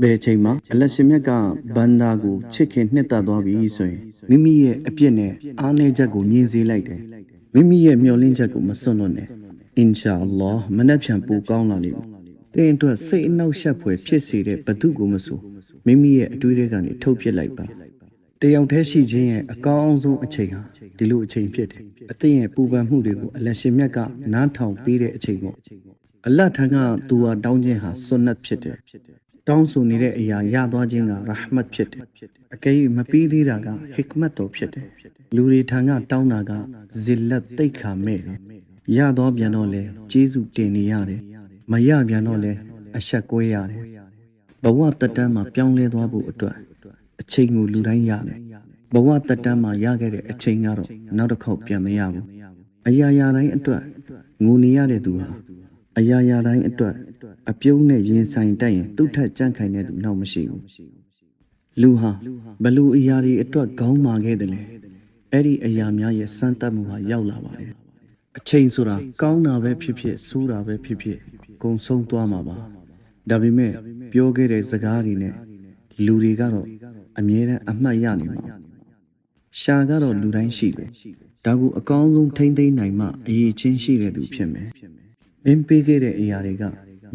ဘယ်အချိန်မှာအလက်ရှင်မြတ်ကဘန္တာကိုချစ်ခင်နှစ်သက်သွားပြီဆိုရင်မိမိရဲ့အပြစ်နဲ့အားနည်းချက်ကိုမြင်စေလိုက်တယ်မိမိရဲ့မျှော်လင့်ချက်ကိုမစွန့်လွတ်နဲ့အင်ရှာအလ္လာဟ်မနှက်ဖြန်ပိုကောင်းလာလိမ့်မယ်တင်းအတွက်စိတ်အနှောက်အယှက်ဖွယ်ဖြစ်စေတဲ့ဘသူကိုမဆိုမိမိရဲ့အတွေးတွေကနေထုတ်ပြစ်လိုက်ပါတယောက်တည်းရှိခြင်းရဲ့အကောင်းဆုံးအချိန်ဟာဒီလိုအချိန်ဖြစ်တယ်အသင်ရဲ့ပူပန်မှုတွေကိုအလက်ရှင်မြတ်ကနားထောင်ပေးတဲ့အချိန်ပေါ့အလတ်ထံကသူဟာတောင်းခြင်းဟာဆွနတ်ဖြစ်တယ် တောင်းဆိုနေတဲ့အရာရသွားခြင်းကရဟမတ်ဖြစ်တယ်။အကယ်၍မပြီးသေးတာကဟစ်မတ်တော်ဖြစ်တယ်။လူတွေထံကတောင်းတာကဇစ်လက်တိတ်ခါမဲ့တယ်။ရတော့ပြန်တော့လေကျေးဇူးတင်နေရတယ်။မရပြန်တော့လေအဆက်ကွဲရတယ်။ဘဝတက်တန်းမှာပြောင်းလဲသွားဖို့အတွက်အချိန်ကိုလူတိုင်းရတယ်။ဘဝတက်တန်းမှာရခဲ့တဲ့အချိန်ကတော့နောက်တစ်ခေါက်ပြန်မရဘူး။အရာရာတိုင်းအတွက်ငိုနေရတဲ့သူဟာ အရာရာတိုင်းအတွက်အပြုံးနဲ့ရင်ဆိုင်တိုက်ရင်သူ့ထက်ကြန့်ခိုင်တဲ့သူနောက်မရှိဘူးလူဟာဘလူအရာတွေအတွက်ခေါင်းမာခဲ့တယ်လေအဲ့ဒီအရာများရဲ့စမ်းသပ်မှုဟာရောက်လာပါတယ်အချိန်ဆိုတာကောင်းတာပဲဖြစ်ဖြစ်ဆိုးတာပဲဖြစ်ဖြစ်ကုံဆုံးသွားမှာပါဒါပေမဲ့ပြောခဲ့တဲ့စကားတွေနဲ့လူတွေကတော့အမြဲတမ်းအမှတ်ရနေမှာရှာကတော့လူတိုင်းရှိတယ်ဒါကိုအကောင်းဆုံးထိမ့်သိမ့်နိုင်မှအရေးချင်းရှိတဲ့သူဖြစ်မယ် မင်းပေးခဲ့တဲ့အရာတွေက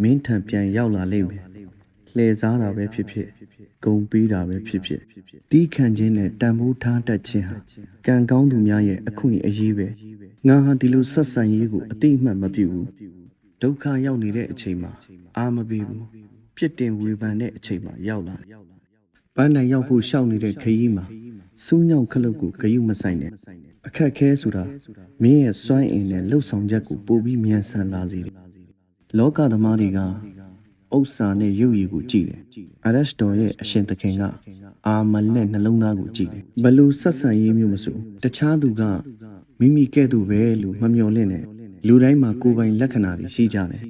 မင်းထံပြန်ရောက်လာလိမ့်မယ်လှည့်စားတာပဲဖြစ်ဖြစ်ဂုံပေးတာပဲဖြစ်ဖြစ်တီးခံခြင်းနဲ့တန်ဖိုးထားတတ်ခြင်းဟာကံကောင်းသူများရဲ့အခွင့်အရေးပဲငါဟာဒီလိုဆက်ဆံရေးကိုအတိအမှတ်မပြုဘူးဒုက္ခရောက်နေတဲ့အချိန်မှာအာမပေးဘူးပြစ်တင်ဝေဖန်တဲ့အချိန်မှာရောက်လာတယ်ပန်းတိုင်ရောက်ဖို့ရှောက်နေတဲ့ခရီးမှာ စူးညောင်ခလုတ်ကိုဂယုမဆိုင်နဲ့အခက်ခဲဆိုတာမင်းရဲ့စွမ်းအင်နဲ့လှုပ်ဆောင်ချက်ကိုပိုပြီးမြန်ဆန်လာစေတယ်လောကသမားတွေကဥစ္စာနဲ့ရုပ်ရည်ကိုကြည့်တယ်။အရက်စတော်ရဲ့အရှင်သခင်ကအာမလက်နှလုံးသားကိုကြည့်တယ်။ဘလို့ဆက်ဆံရေးမျိုးမဆိုတခြားသူကမိမိကဲ့သို့ပဲလို့မမျှော်လင့်နဲ့လူတိုင်းမှာကိုယ်ပိုင်လက္ခဏာတွေရှိကြတယ်